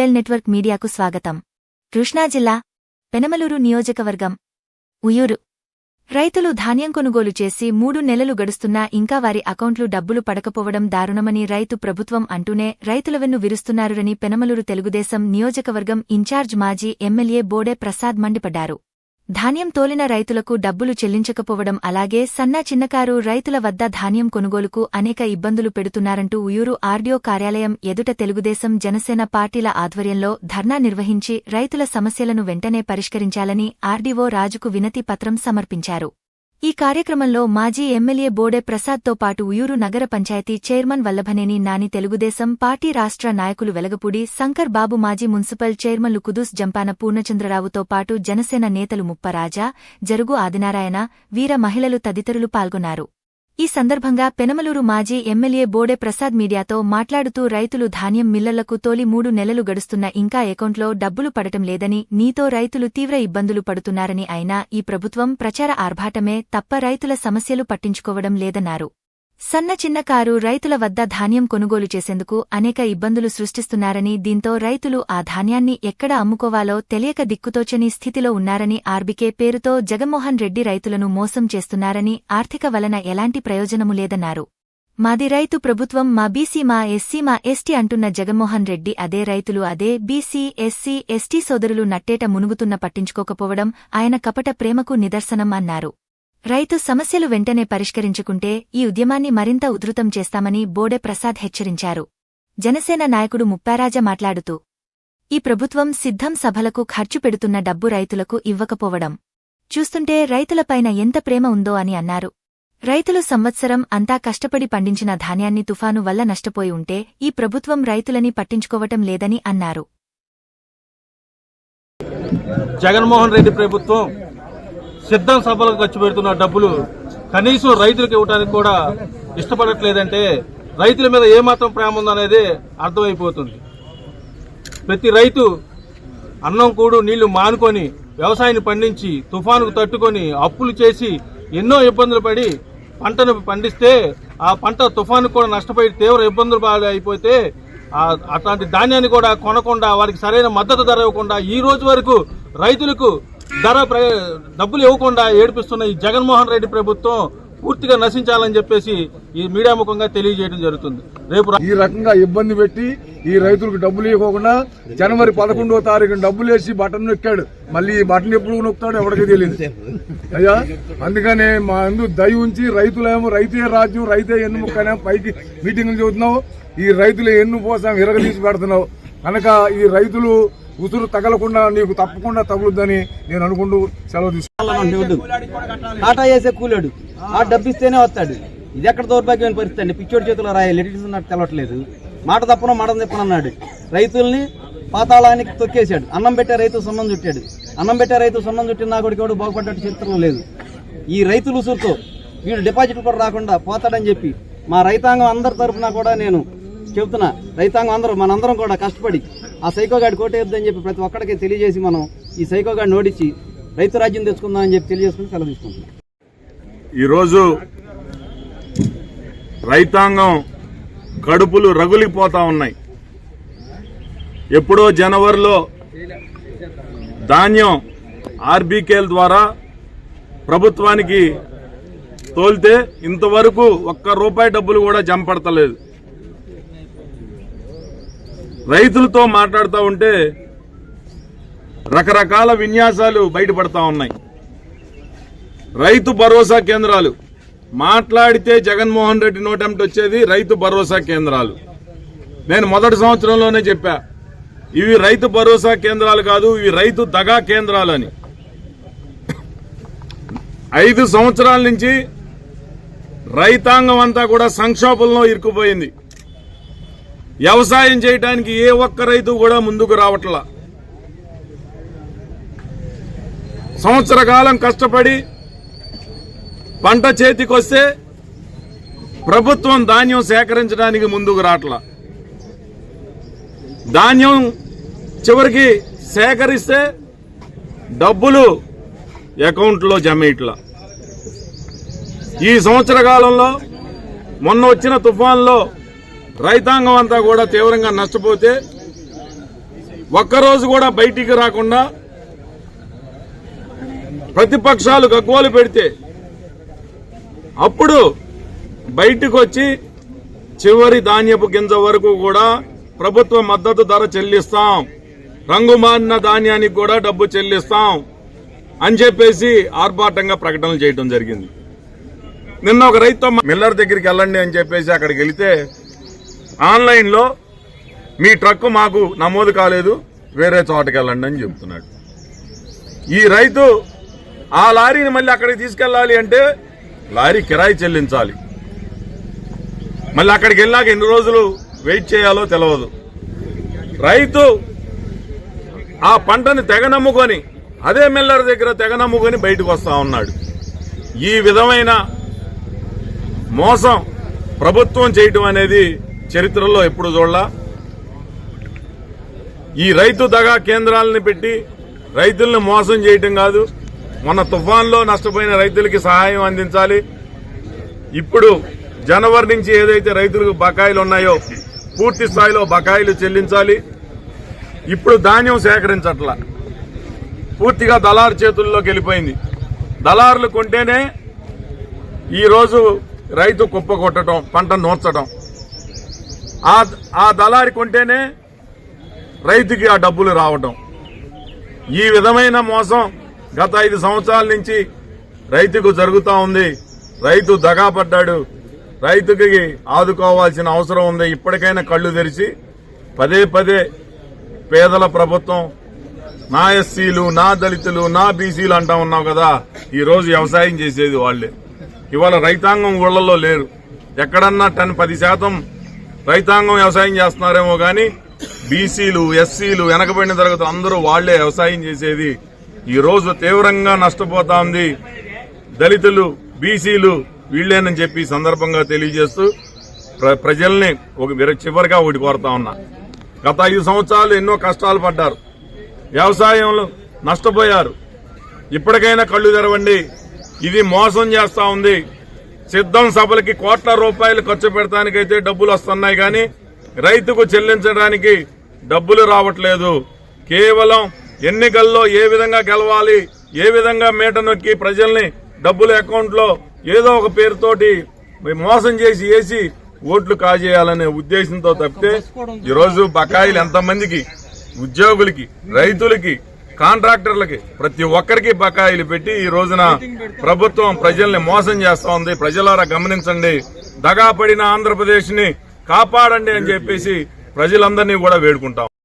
Bell network మీడియాకు స్వాగతం. కృష్ణా జిల్లా పెనమలూరు నియోజకవర్గం ఉయూరు రైతులు ధాన్యం కొనుగోలు చేసి మూడు నెలలు గడుస్తున్నా ఇంకా వారి అకౌంట్లు డబ్బులు పడకపోవడం దారుణమని రైతు ప్రభుత్వం అంటూనే రైతులవెన్ను విరుస్తున్నారని పెనమలూరు తెలుగుదేశం నియోజకవర్గం ఇన్ఛార్జ్ మాజీ ఎమ్మెల్యే బోడే ప్రసాద్ మండిపడ్డారు. ధాన్యం తోలిన రైతులకు డబ్బులు చెల్లించకపోవడం అలాగే సన్న చిన్నకారు రైతుల వద్ద ధాన్యం కొనుగోలుకు అనేక ఇబ్బందులు పెడుతున్నారంటూ ఉయూరు ఆర్డీఓ కార్యాలయం ఎదుట తెలుగుదేశం జనసేన పార్టీల ఆధ్వర్యంలో ధర్నా నిర్వహించి రైతుల సమస్యలను వెంటనే పరిష్కరించాలని ఆర్డీఓ రాజుకు వినతి పత్రం సమర్పించారు. ఈ కార్యక్రమంలో మాజీ ఎమ్మెల్యే బోడే ప్రసాద్తో పాటు ఉయూరు నగర పంచాయతీ చైర్మన్ వల్లభనేని నాని తెలుగుదేశం పార్టీ రాష్ట్ర నాయకులు వెలగపూడి శంకర్ బాబు మాజీ మున్సిపల్ చైర్మన్లు కుదుస్ జంపాన పూర్ణచంద్రరావుతో పాటు జనసేన నేతలు ముప్పరాజా జరుగు ఆదినారాయణ వీర మహిళలు తదితరులు పాల్గొన్నారు. ఈ సందర్భంగా పెనమలూరు మాజీ ఎమ్మెల్యే బోడే ప్రసాద్ మీడియాతో మాట్లాడుతూ రైతులు ధాన్యం మిల్లలకు తోలి మూడు నెలలు గడుస్తున్న ఇంకా అకౌంట్లో డబ్బులు పడటం లేదని నీతో రైతులు తీవ్ర ఇబ్బందులు పడుతున్నారని అయినా ఈ ప్రభుత్వం ప్రచార ఆర్భాటమే తప్ప రైతుల సమస్యలు పట్టించుకోవడం లేదన్నారు. సన్న చిన్నకారు రైతుల వద్ద ధాన్యం కొనుగోలు చేసేందుకు అనేక ఇబ్బందులు సృష్టిస్తున్నారని దీంతో రైతులు ఆ ధాన్యాన్ని ఎక్కడ అమ్ముకోవాలో తెలియక దిక్కుతోచని స్థితిలో ఉన్నారని ఆర్బికే పేరుతో జగన్మోహన్ రెడ్డి రైతులను మోసం చేస్తున్నారని ఆర్థిక వలన ఎలాంటి ప్రయోజనము లేదన్నారు. మాది రైతు ప్రభుత్వం మా బీసీ మా ఎస్సీ మా ఎస్టీ అంటున్న జగన్మోహన్ రెడ్డి అదే రైతులు అదే బీసీ ఎస్సీ ఎస్టీ సోదరులు నట్టేట మునుగుతున్న పట్టించుకోకపోవడం ఆయన కపట ప్రేమకు నిదర్శనం అన్నారు. రైతు సమస్యలు వెంటనే పరిష్కరించుకుంటే ఈ ఉద్యమాన్ని మరింత ఉధృతం చేస్తామని బోడె ప్రసాద్ హెచ్చరించారు. జనసేన నాయకుడు ముప్పారాజ మాట్లాడుతూ ఈ ప్రభుత్వం సిద్ధం సభలకు ఖర్చు పెడుతున్న డబ్బు రైతులకు ఇవ్వకపోవడం. చూస్తుంటే రైతులపైన ఎంత ప్రేమ ఉందో అని అన్నారు. రైతులు సంవత్సరం అంతా కష్టపడి పండించిన ధాన్యాన్ని తుఫాను వల్ల నష్టపోయి ఉంటే ఈ ప్రభుత్వం రైతులని పట్టించుకోవటం లేదని అన్నారు. జగన్మోహన్ రెడ్డి ప్రభుత్వం సిద్ధం సభలకు ఖర్చు పెడుతున్న డబ్బులు కనీసం రైతులకు ఇవ్వడానికి కూడా ఇష్టపడట్లేదంటే రైతుల మీద ఏమాత్రం ప్రేమ ఉందనేది అర్థమైపోతుంది. ప్రతి రైతు అన్నం కూడు నీళ్ళు మానుకొని వ్యవసాయాన్ని పండించి తుఫానుకు తట్టుకొని అప్పులు చేసి ఎన్నో ఇబ్బందులు పడి పంటను పండిస్తే ఆ పంట తుఫాను కూడా నష్టపోయి తీవ్ర ఇబ్బందులు అయిపోతే అట్లాంటి ధాన్యాన్ని కూడా కొనకుండా వారికి సరైన మద్దతు ధర ఇవ్వకుండా ఈ రోజు వరకు రైతులకు ధర ప్ర- డబ్బులు ఇవ్వకుండా ఏడిపిస్తున్న ఈ జగన్మోహన్ రెడ్డి ప్రభుత్వం పూర్తిగా నశించాలని చెప్పేసి ఈ మీడియా ముఖంగా తెలియజేయడం జరుగుతుంది. రేపు ఈ రకంగా ఇబ్బంది పెట్టి ఈ రైతులకు డబ్బులు ఇవ్వకుండా జనవరి పదకొండవ తారీఖు డబ్బులు వేసి బటన్ నొక్కాడు. మళ్ళీ ఈ బటన్ ఎప్పుడు నొక్కుతాడో ఎవరికి తెలియదు. అయ్యా అందుకనే మా అందు దయ ఉంచి రైతులేమో రైతే రాజ్యం రైతే ఎన్ను ముక్కనే పైకి మీటింగ్లు చదువుతున్నావు ఈ రైతులు ఎన్ను పోసాం ఇరగదీసి పెడుతున్నావు. కనుక ఈ రైతులు ఉసురు తగలకుండా నీకు తప్పకుండా తగులుద్దని నేను అనుకుంటూ సెలవు తీసుకున్నాను టాటా చేసే కూలాడు. ఆ డబ్బు ఇస్తేనే వస్తాడు. ఇది ఎక్కడ దౌర్భాగ్యమైన పరిస్థితి అండి? పిచ్చోడి చేతిలో రాయాలి లిటిల్స్ ఉన్నట్టు తెలవట్లేదు. మాట తప్పున మాట తిప్పను అన్నాడు. రైతుల్ని పాతాళానికి తొక్కేశాడు. అన్నం పెట్టే రైతు సున్నం చుట్టాడు. అన్నం పెట్టే రైతు సున్నం చుట్టిన నా కొడుకు ఎవడు? బాగుపడ్డట్టు చరిత్రలో లేదు. ఈ రైతులు ఉసురుతో వీడు డిపాజిట్ కూడా రాకుండా పోతాడని చెప్పి మా రైతాంగం అందరి తరఫున కూడా నేను చెబుతున్నా. రైతాంగం అందరూ మనందరం కూడా కష్టపడి ఆ సైకోగాడి కోటేద్దని చెప్పి ప్రతి ఒక్కడికి తెలియజేసి మనం ఈ సైకోగాడిని ఓడించి రైతు రాజ్యం తెచ్చుకుందాం అని చెప్పి తెలియజేసుకుని సెలవు తీసుకుంటున్నాం. ఈరోజు రైతాంగం కడుపులు రగులిపోతా ఉన్నాయి. ఎప్పుడో జనవరిలో ధాన్యం ఆర్బీకేల ద్వారా ప్రభుత్వానికి తోలితే ఇంతవరకు ఒక్క రూపాయి డబ్బులు కూడా జంపడతలేదు. రైతులతో మాట్లాడుతూ ఉంటే రకరకాల విన్యాసాలు బయటపడతా ఉన్నాయి. రైతు భరోసా కేంద్రాలు. మాట్లాడితే జగన్మోహన్ రెడ్డి నోటెంట్ వచ్చేది రైతు భరోసా కేంద్రాలు. నేను మొదటి సంవత్సరంలోనే చెప్పా ఇవి రైతు భరోసా కేంద్రాలు కాదు ఇవి రైతు దగా కేంద్రాలు అని. ఐదు సంవత్సరాల నుంచి రైతాంగం అంతా కూడా సంక్షోభంలో ఇరుక్కుపోయింది. వ్యవసాయం చేయడానికి ఏ ఒక్క రైతు కూడా ముందుకు రావట్లా. సంవత్సర కాలం కష్టపడి పంట చేతికొస్తే ప్రభుత్వం ధాన్యం సేకరించడానికి ముందుకు రావట్లా. ధాన్యం చివరికి సేకరిస్తే డబ్బులు అకౌంట్లో జమ ఇట్లా. ఈ సంవత్సర కాలంలో మొన్న వచ్చిన తుఫాన్లో రైతాంగం అంతా కూడా తీవ్రంగా నష్టపోతే ఒక్కరోజు కూడా బయటికి రాకుండా ప్రతిపక్షాలు గగ్గోలు పెడితే అప్పుడు బయటకు వచ్చి చివరి ధాన్యపు గింజ వరకు కూడా ప్రభుత్వ మద్దతు ధర చెల్లిస్తాం. రంగు మారిన ధాన్యానికి కూడా డబ్బు చెల్లిస్తాం అని చెప్పేసి ఆర్భాటంగా ప్రకటనలు చేయడం జరిగింది. నిన్న ఒక రైతు మిల్లర్ దగ్గరికి వెళ్ళండి అని చెప్పేసి అక్కడికి వెళితే ఆన్లైన్లో మీ ట్రక్ మాకు నమోదు కాలేదు వేరే చోటకి వెళ్ళండి అని చెప్తున్నాడు. ఈ రైతు ఆ లారీని మళ్ళీ అక్కడికి తీసుకెళ్ళాలి అంటే లారీ కిరాయి చెల్లించాలి. మళ్ళీ అక్కడికి వెళ్ళాక ఎన్ని రోజులు వెయిట్ చేయాలో తెలియదు రైతు ఆ పంటని తెగ నమ్ముకొని అదే మిల్లర్ దగ్గర తెగ నమ్ముకొని బయటకు వస్తా ఉన్నాడు. ఈ విధమైన మోసం ప్రభుత్వం చేయటం అనేది చరిత్రలో ఎప్పుడు చూడలా? ఈ రైతు దగా కేంద్రాలను పెట్టి రైతులను మోసం చేయటం కాదు. మొన్న తుఫాన్లో నష్టపోయిన రైతులకి సహాయం అందించాలి. ఇప్పుడు జనవరి నుంచి ఏదైతే రైతులకు బకాయిలు ఉన్నాయో పూర్తి స్థాయిలో బకాయిలు చెల్లించాలి. ఇప్పుడు ధాన్యం సేకరించట్ల. పూర్తిగా దళారు చేతుల్లోకి వెళ్ళిపోయింది. దళారులు కొంటేనే ఈరోజు రైతు కుప్ప కొట్టడం పంట నూర్చడం ఆ ఆ దళారి కొంటేనే రైతుకి ఆ డబ్బులు రావటం. ఈ విధమైన మోసం గత ఐదు సంవత్సరాల నుంచి రైతుకు జరుగుతూ ఉంది. రైతు దగాపడ్డాడు రైతుకి ఆదుకోవాల్సిన అవసరం ఉంది. ఇప్పటికైనా కళ్ళు తెరిచి పదే పదే పేదల ప్రభుత్వం నా ఎస్సీలు నా దళితులు నా బీసీలు అంటా ఉన్నావు కదా ఈరోజు వ్యవసాయం చేసేది వాళ్ళే. ఇవాళ రైతాంగం ఊళ్ళల్లో లేరు. ఎక్కడన్నా టెన్ పది శాతం రైతాంగం వ్యవసాయం చేస్తున్నారేమో కానీ బీసీలు ఎస్సీలు వెనకబడిన తరగతి అందరూ వాళ్ళే వ్యవసాయం చేసేది. ఈ రోజు తీవ్రంగా నష్టపోతా ఉంది దళితులు బీసీలు వీళ్ళేనని చెప్పి సందర్భంగా తెలియజేస్తూ ప్ర- ప్రజల్ని ఒక చివరిగా ఒకటి కోరుతా ఉన్నా. గత ఐదు సంవత్సరాలు ఎన్నో కష్టాలు పడ్డారు. వ్యవసాయంలో నష్టపోయారు. ఇప్పటికైనా కళ్ళు తెరవండి. ఇది మోసం చేస్తా ఉంది. సిద్ధం సభలకి కోట్ల రూపాయలు ఖర్చు పెడతానికైతే డబ్బులు వస్తున్నాయి కానీ రైతుకు చెల్లించడానికి డబ్బులు రావట్లేదు. కేవలం ఎన్నికల్లో ఏ విధంగా గెలవాలి ఏ విధంగా మీట నొక్కి ప్రజల్ని డబ్బులు అకౌంట్లో ఏదో ఒక పేరుతోటి మోసం చేసి వేసి ఓట్లు కాజేయాలనే ఉద్దేశంతో తప్పితే ఈరోజు బకాయిలు ఎంతమందికి? ఉద్యోగులకి రైతులకి కాంట్రాక్టర్లకి ప్రతి ఒక్కరికి బకాయిలు పెట్టి ఈ రోజున ప్రభుత్వం ప్రజల్ని మోసం చేస్తా ఉంది. ప్రజలారా గమనించండి. దగా పడిన ఆంధ్రప్రదేశ్ని కాపాడండి అని చెప్పేసి ప్రజలందరినీ కూడా వేడుకుంటాం